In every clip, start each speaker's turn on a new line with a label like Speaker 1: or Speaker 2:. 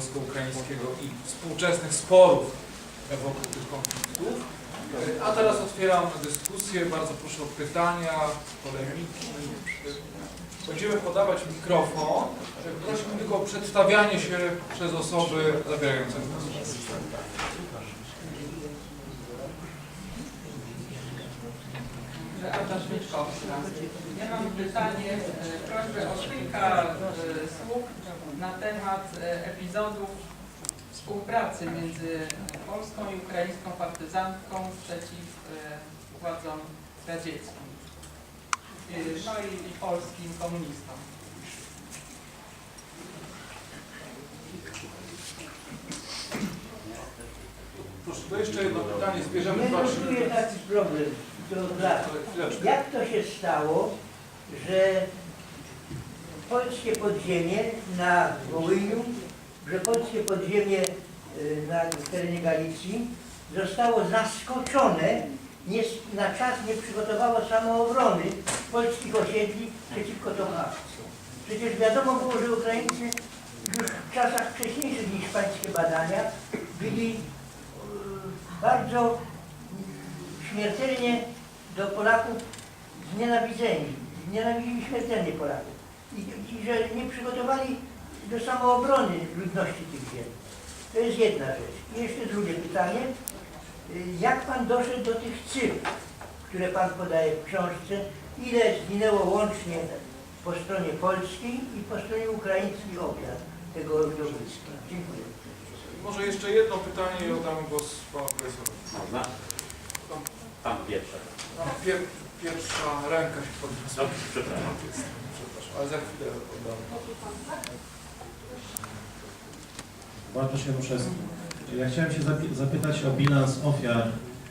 Speaker 1: polsko-ukraińskiego i współczesnych sporów wokół tych konfliktów. E, A teraz otwieram dyskusję. Bardzo proszę o pytania, polemiki. Będziemy podawać mikrofon. Prosimy tylko o przedstawianie się przez osoby zabierające głos.
Speaker 2: Beata. Ja mam pytanie, e, prośbę o kilka e, słów na temat e, epizodów współpracy między polską i ukraińską partyzantką przeciw władzom radzieckim. No i, i polskim komunistom.
Speaker 1: Proszę, to jeszcze jedno pytanie. Zbierzemy
Speaker 3: Nie
Speaker 1: dwa,
Speaker 3: rozumiem
Speaker 1: trzy.
Speaker 3: taki problem. To. Jak to się stało, że polskie podziemie na Wołyniu, że polskie podziemie y, na terenie Galicji zostało zaskoczone, nie, na czas nie przygotowało samoobrony polskich osiedli przeciwko tą. Przecież wiadomo było, że Ukraińcy już w czasach wcześniejszych niż pańskie badania byli y, bardzo śmiertelnie do Polaków znienawidzeni. Nienawidzili śmiertelnie Polaków. I, I że nie przygotowali do samoobrony ludności tych ziem. To jest jedna rzecz. I jeszcze drugie pytanie. Jak Pan doszedł do tych cyfr, które Pan podaje w książce? Ile zginęło łącznie po stronie polskiej i po stronie ukraińskiej ofiar tego widowiska? Dziękuję.
Speaker 1: Może jeszcze jedno pytanie i oddam głos panu profesorowi.
Speaker 4: Można? Pan pierwszy.
Speaker 1: No, pier, pierwsza ręka się podniosła.
Speaker 4: Dobrze, przepraszam.
Speaker 1: Przepraszam, ale za chwilę oddam.
Speaker 5: Bartosz Januszewski. Ja chciałem się zapytać o bilans ofiar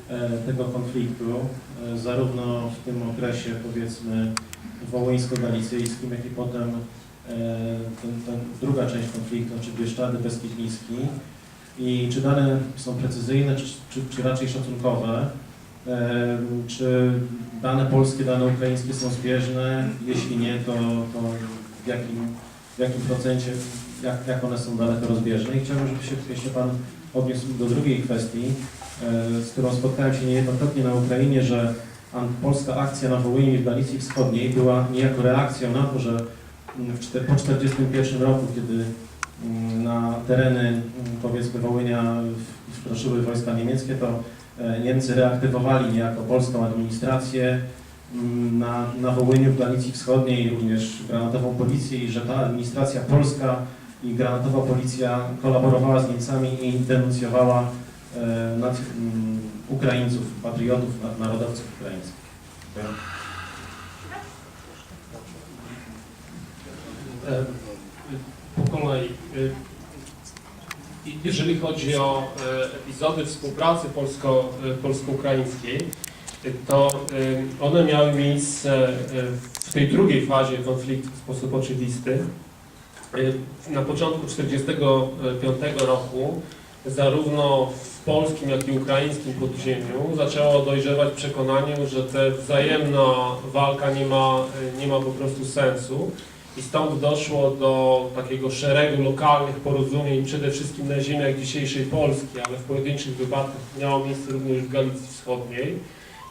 Speaker 5: e, tego konfliktu, e, zarówno w tym okresie powiedzmy wołyńsko-galicyjskim, jak i potem e, ten, ten druga część konfliktu, czyli Bieszczady, Beskidzmiński. I czy dane są precyzyjne, czy, czy, czy raczej szacunkowe? Czy dane polskie, dane ukraińskie są zbieżne? Jeśli nie, to, to w jakim, w jakim procencie, jak, jak one są daleko rozbieżne? I chciałbym, żeby się jeszcze Pan odniósł do drugiej kwestii, e, z którą spotkałem się niejednokrotnie na Ukrainie, że polska akcja na Wołyniu i w Galicji Wschodniej była niejako reakcją na to, że mm, w po 1941 roku, kiedy mm, na tereny mm, powiedzmy Wołynia wkroczyły wojska niemieckie, to Niemcy reaktywowali niejako polską administrację mm, na, na Wołyniu, w Galicji Wschodniej, również granatową policję i że ta administracja polska i granatowa policja kolaborowała z Niemcami i denuncjowała e, nad, mm, Ukraińców, patriotów, narodowców ukraińskich.
Speaker 6: E, po kolei. E, Jeżeli chodzi o e, epizody współpracy polsko, e, polsko-ukraińskiej, to e, one miały miejsce w tej drugiej fazie konfliktu w sposób oczywisty. Na początku 1945 roku zarówno w polskim, jak i ukraińskim podziemiu zaczęło dojrzewać przekonanie, że ta wzajemna walka nie ma, nie ma po prostu sensu. I stąd doszło do takiego szeregu lokalnych porozumień, przede wszystkim na ziemiach dzisiejszej Polski, ale w pojedynczych wypadkach miało miejsce również w Galicji Wschodniej,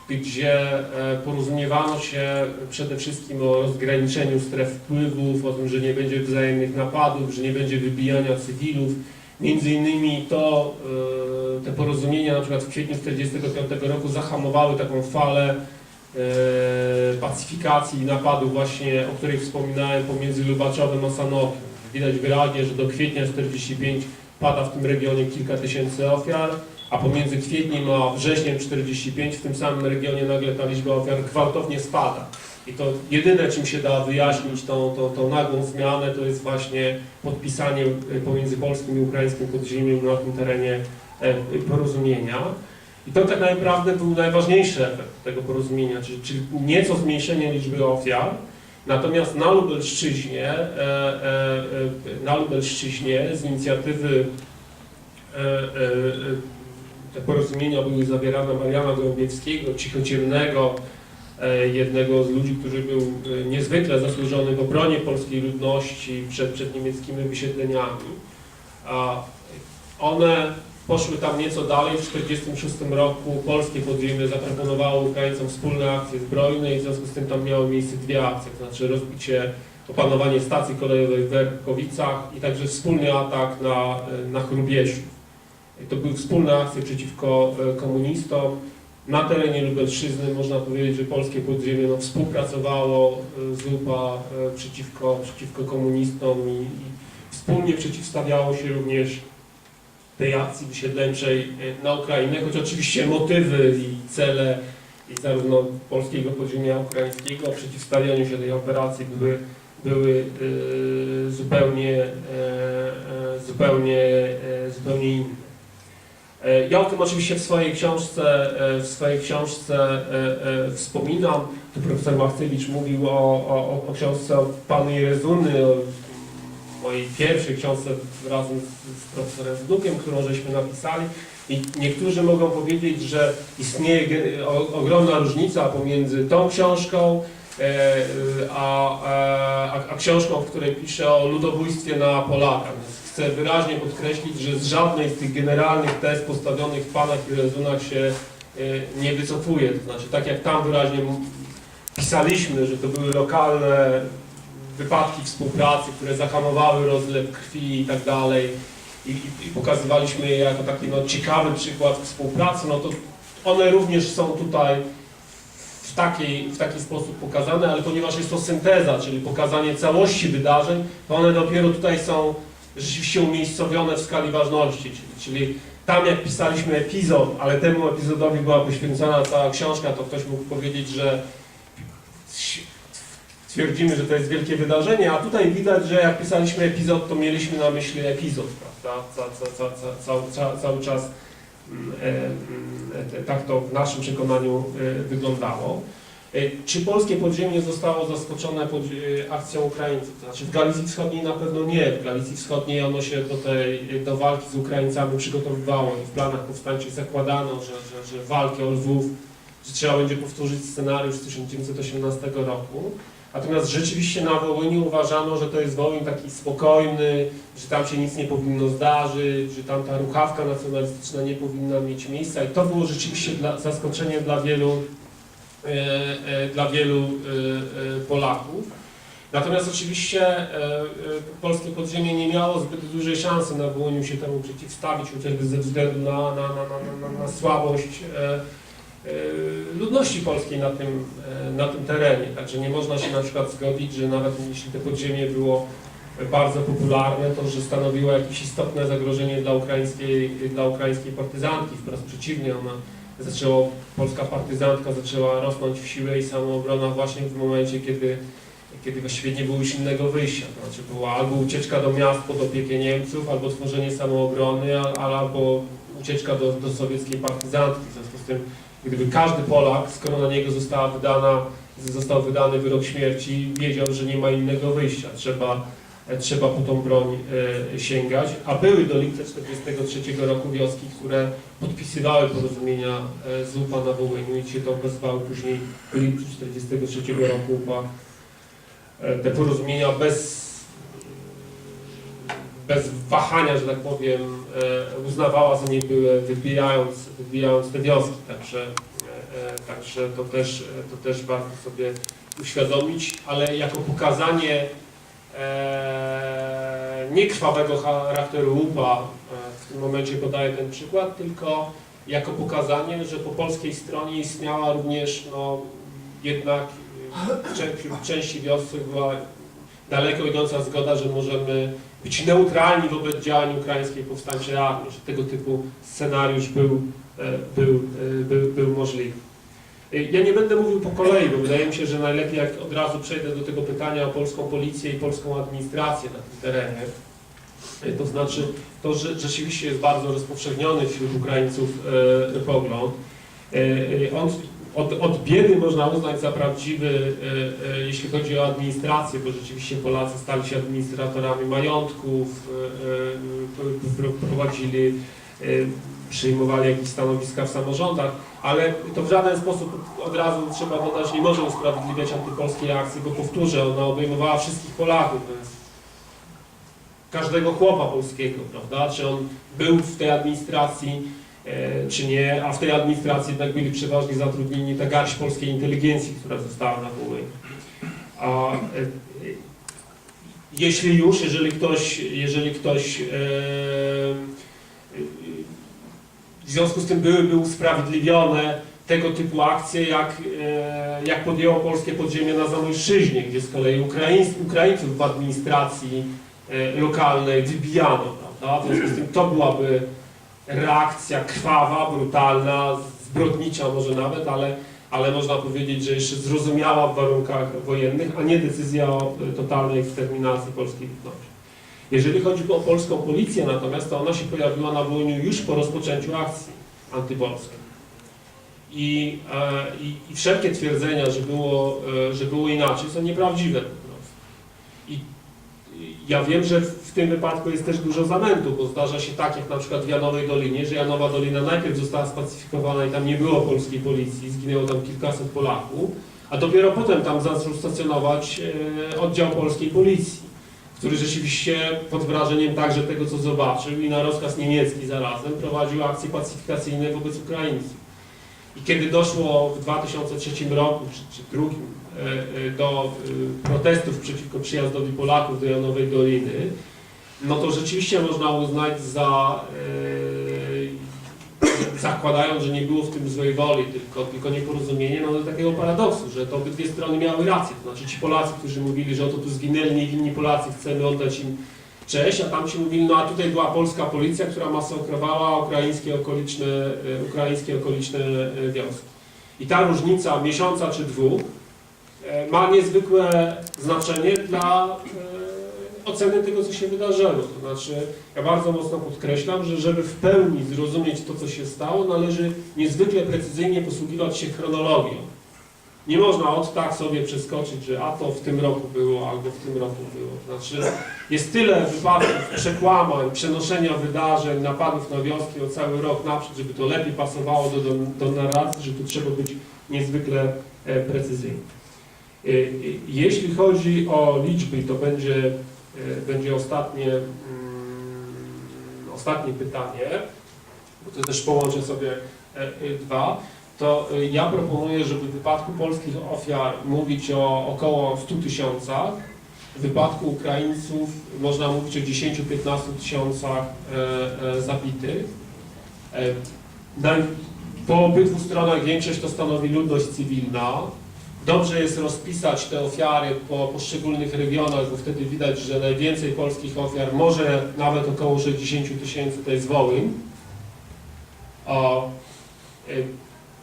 Speaker 6: gdzie e, porozumiewano się przede wszystkim o rozgraniczeniu stref wpływów, o tym, że nie będzie wzajemnych napadów, że nie będzie wybijania cywilów. Między innymi to, e, te porozumienia na przykład w kwietniu 1945 roku zahamowały taką falę pacyfikacji i napadu właśnie, o której wspominałem, pomiędzy Lubaczowem a Sanokiem. Widać wyraźnie, że do kwietnia 45 pada w tym regionie kilka tysięcy ofiar, a pomiędzy kwietniem a wrześniem 45 w tym samym regionie nagle ta liczba ofiar gwałtownie spada. I to jedyne, czym się da wyjaśnić tą, tą, tą nagłą zmianę, to jest właśnie podpisanie e, pomiędzy polskim i ukraińskim podziemiem na tym terenie e, porozumienia. I to tak naprawdę był najważniejszy efekt tego porozumienia, czyli, czyli nieco zmniejszenie liczby ofiar. Natomiast na Lubelszczyźnie, e, e, e, na Lubelszczyźnie z inicjatywy te porozumienia były zawierane Mariana Gołębiewskiego, cichociemnego, jednego z ludzi, który był niezwykle zasłużony w obronie polskiej ludności przed, przed niemieckimi wysiedleniami. One poszły tam nieco dalej. W 1946 roku polskie podziemie zaproponowało Ukraińcom wspólne akcje zbrojne i w związku z tym tam miały miejsce dwie akcje, to znaczy rozbicie, opanowanie stacji kolejowej w Werkowicach i także wspólny atak na, na Chrubiesiu. I To były wspólne akcje przeciwko e, komunistom. Na terenie Lubelszczyzny można powiedzieć, że polskie podziemie no, współpracowało e, z UPA e, przeciwko, przeciwko komunistom i, i wspólnie przeciwstawiało się również tej akcji wysiedleńczej e, na Ukrainę, choć oczywiście motywy i cele i zarówno polskiego podziemia ukraińskiego przeciwstawianiu się tej operacji były, były e, zupełnie, e, zupełnie, zupełnie inne. Ja o tym oczywiście w swojej książce, w swojej książce wspominam. Tu profesor Machcewicz mówił o, o, o książce o Panu o mojej pierwszej książce razem z, z profesorem Zdukiem, którą żeśmy napisali. I niektórzy mogą powiedzieć, że istnieje ogromna różnica pomiędzy tą książką e, a, a, a, a książką, w której piszę o ludobójstwie na Polakach. Chcę wyraźnie podkreślić, że z żadnej z tych generalnych tez postawionych w Panach i Rezunach się e, nie wycofuję. To znaczy, tak jak tam wyraźnie pisaliśmy, że to były lokalne wypadki współpracy, które zahamowały rozlew krwi i tak dalej i, i, pokazywaliśmy je jako taki no, ciekawy przykład współpracy, no to one również są tutaj w, takiej, w taki sposób pokazane, ale ponieważ jest to synteza, czyli pokazanie całości wydarzeń, to one dopiero tutaj są rzeczywiście umiejscowione w skali ważności, czyli, czyli tam jak pisaliśmy epizod, ale temu epizodowi była poświęcona cała książka, to ktoś mógł powiedzieć, że twierdzimy, że to jest wielkie wydarzenie, a tutaj widać, że jak pisaliśmy epizod, to mieliśmy na myśli epizod, prawda? Ca, ca, ca, ca, cały, ca, cały czas mm, e, mm, e, tak to w naszym przekonaniu e, wyglądało. E, Czy polskie podziemie zostało zaskoczone pod, e, akcją Ukraińców? Znaczy w Galicji Wschodniej na pewno nie. W Galicji Wschodniej ono się do, tej, do walki z Ukraińcami przygotowywało i w planach powstańczych zakładano, że, że, że walki o Lwów, że trzeba będzie powtórzyć scenariusz z 1918 roku. Natomiast rzeczywiście na Wołyniu uważano, że to jest Wołyń taki spokojny, że tam się nic nie powinno zdarzyć, że tam ta ruchawka nacjonalistyczna nie powinna mieć miejsca i to było rzeczywiście dla, zaskoczenie dla wielu, e, e, dla wielu e, e, Polaków. Natomiast oczywiście e, e, polskie podziemie nie miało zbyt dużej szansy na Wołyniu się temu przeciwstawić, chociażby ze względu na, na, na, na, na, na słabość e, ludności polskiej na tym, e, na tym terenie. Także nie można się na przykład zgodzić, że nawet jeśli to podziemie było bardzo popularne, to że stanowiło jakieś istotne zagrożenie dla ukraińskiej, dla ukraińskiej partyzantki. Wprost przeciwnie, ona zaczęła, polska partyzantka zaczęła rosnąć w siłę i samoobrona właśnie w momencie, kiedy, kiedy właściwie nie było już innego wyjścia. To znaczy była albo ucieczka do miast pod opiekę Niemców, albo tworzenie samoobrony, albo ucieczka do, do sowieckiej partyzantki. W związku z tym Gdyby każdy Polak, skoro na niego została wydana, został wydany wyrok śmierci, wiedział, że nie ma innego wyjścia, trzeba, trzeba po tą broń e, sięgać, a były do lipca 1943 roku wioski, które podpisywały porozumienia e, z UPA na Wołyniu i się to okazywało później w lipcu 1943 roku UPA e, te porozumienia bez bez wahania, że tak powiem, e, uznawała za nie były, wybijając, wybijając te wioski. Także, e, e, także to, też, to też warto sobie uświadomić, ale jako pokazanie e, nie krwawego charakteru łupa, w tym momencie podaję ten przykład, tylko jako pokazanie, że po polskiej stronie istniała również no, jednak w czę- w części wiosek była daleko idąca zgoda, że możemy być neutralni wobec działań ukraińskiej powstańczej armii, że tego typu scenariusz był, e, był, e, był, był możliwy. E, Ja nie będę mówił po kolei, bo wydaje mi się, że najlepiej jak od razu przejdę do tego pytania o polską policję i polską administrację na tym terenie. To znaczy, to że rzeczywiście jest bardzo rozpowszechniony wśród Ukraińców pogląd. On od, od biedy można uznać za prawdziwy, e, e, jeśli chodzi o administrację, bo rzeczywiście Polacy stali się administratorami majątków, e, pro- prowadzili, e, przyjmowali jakieś stanowiska w samorządach, ale to w żaden sposób od razu trzeba dodać, nie może usprawiedliwiać antypolskiej akcji, bo powtórzę, ona obejmowała wszystkich Polaków, więc każdego chłopa polskiego, prawda? Czy on był w tej administracji, czy nie, a w tej administracji jednak byli przeważnie zatrudnieni ta garść polskiej inteligencji, która została na Wołyniu. A e, e, jeśli już, jeżeli ktoś, jeżeli ktoś e, e, w związku z tym byłyby usprawiedliwione tego typu akcje, jak, e, jak podjęło polskie podziemie na Zamojszczyźnie, gdzie z kolei Ukraińs, Ukraińców w administracji e, lokalnej wybijano, prawda? W związku z tym to byłaby reakcja krwawa, brutalna, zbrodnicza może nawet, ale, ale można powiedzieć, że jeszcze zrozumiała w warunkach wojennych, a nie decyzja o e, totalnej eksterminacji polskiej ludności. Jeżeli chodzi o polską policję natomiast, to ona się pojawiła na Wołyniu już po rozpoczęciu akcji antypolskiej. I, e, i, I wszelkie twierdzenia, że było, e, że było inaczej, są nieprawdziwe po prostu. I, I ja wiem, że w tym wypadku jest też dużo zamętu, bo zdarza się tak, jak na przykład w Janowej Dolinie, że Janowa Dolina najpierw została spacyfikowana i tam nie było polskiej policji, zginęło tam kilkaset Polaków, a dopiero potem tam zaczął stacjonować e, oddział polskiej policji, który rzeczywiście pod wrażeniem także tego, co zobaczył i na rozkaz niemiecki zarazem prowadził akcje pacyfikacyjne wobec Ukraińców. I kiedy doszło w 2003 roku, czy, czy drugim, e, e, do e, protestów przeciwko przyjazdowi Polaków do Janowej Doliny, no to rzeczywiście można uznać za, e, zakładając, że nie było w tym złej woli, tylko, tylko nieporozumienie, no do takiego paradoksu, że to obydwie strony miały rację. To znaczy ci Polacy, którzy mówili, że oto tu zginęli niewinni Polacy, chcemy oddać im cześć, a tamci mówili, no a tutaj była polska policja, która masakrowała ukraińskie okoliczne, e, ukraińskie okoliczne e, wioski. I ta różnica miesiąca czy dwóch e, ma niezwykłe znaczenie dla oceny tego, co się wydarzyło. To znaczy, ja bardzo mocno podkreślam, że żeby w pełni zrozumieć to, co się stało, należy niezwykle precyzyjnie posługiwać się chronologią. Nie można od tak sobie przeskoczyć, że a to w tym roku było, albo w tym roku było. Znaczy, jest tyle wypadków, przekłamań, przenoszenia wydarzeń, napadów na wioski o cały rok naprzód, żeby to lepiej pasowało do, do, do narracji, że tu trzeba być niezwykle e, precyzyjny. E, e, Jeśli chodzi o liczby, to będzie, będzie ostatnie, mm, ostatnie pytanie, bo to też połączę sobie dwa to y, ja proponuję, żeby w wypadku polskich ofiar mówić o około 100 tysiącach, w wypadku Ukraińców można mówić o 10-15 tysiącach e, e, zabitych. E, po obydwu stronach większość to stanowi ludność cywilna. Dobrze jest rozpisać te ofiary po poszczególnych regionach, bo wtedy widać, że najwięcej polskich ofiar, może nawet około 60 tysięcy, to jest Wołyń.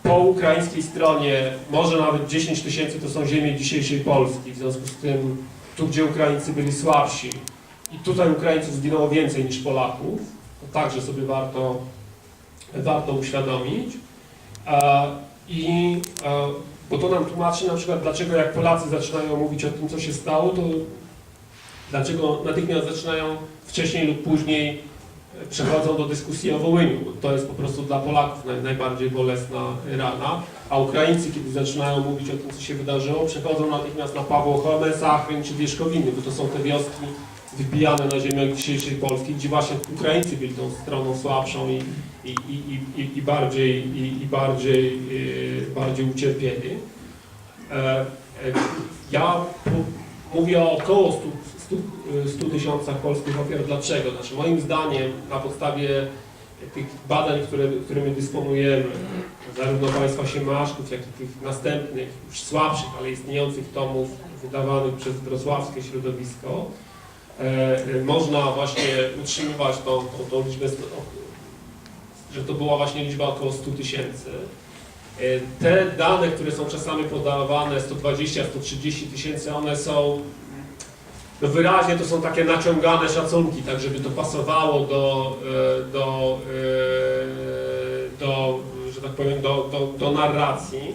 Speaker 6: Po ukraińskiej stronie może nawet 10 tysięcy to są ziemie dzisiejszej Polski, w związku z tym tu, gdzie Ukraińcy byli słabsi i tutaj Ukraińców zginęło więcej niż Polaków, to także sobie warto, warto uświadomić. E, I e, bo to nam tłumaczy na przykład, dlaczego jak Polacy zaczynają mówić o tym, co się stało, to dlaczego natychmiast zaczynają wcześniej lub później przechodzą do dyskusji o Wołyniu. To jest po prostu dla Polaków naj, najbardziej bolesna rana, a Ukraińcy, kiedy zaczynają mówić o tym, co się wydarzyło, przechodzą natychmiast na Pawłochomę, Sachryn czy Wierzchowiny, bo to są te wioski wybijane na ziemiach dzisiejszej Polski, gdzie właśnie Ukraińcy byli tą stroną słabszą i, i, i, i, i bardziej, i, i bardziej, yy, bardziej ucierpieli. E, e, ja mówię o około 100 100 100 tysiącach polskich ofiar. Dlaczego? Znaczy moim zdaniem na podstawie tych badań, które, którymi dysponujemy, zarówno państwa Siemaszków, jak i tych następnych, już słabszych, ale istniejących tomów wydawanych przez wrocławskie środowisko, e, e, można właśnie utrzymywać tą, tą, tą liczbę, że to była właśnie liczba około 100 tysięcy. E, Te dane, które są czasami podawane, 120-130 tysięcy, one są no wyraźnie to są takie naciągane szacunki, tak żeby to pasowało do, e, do, e, do że tak powiem, do, do, do narracji.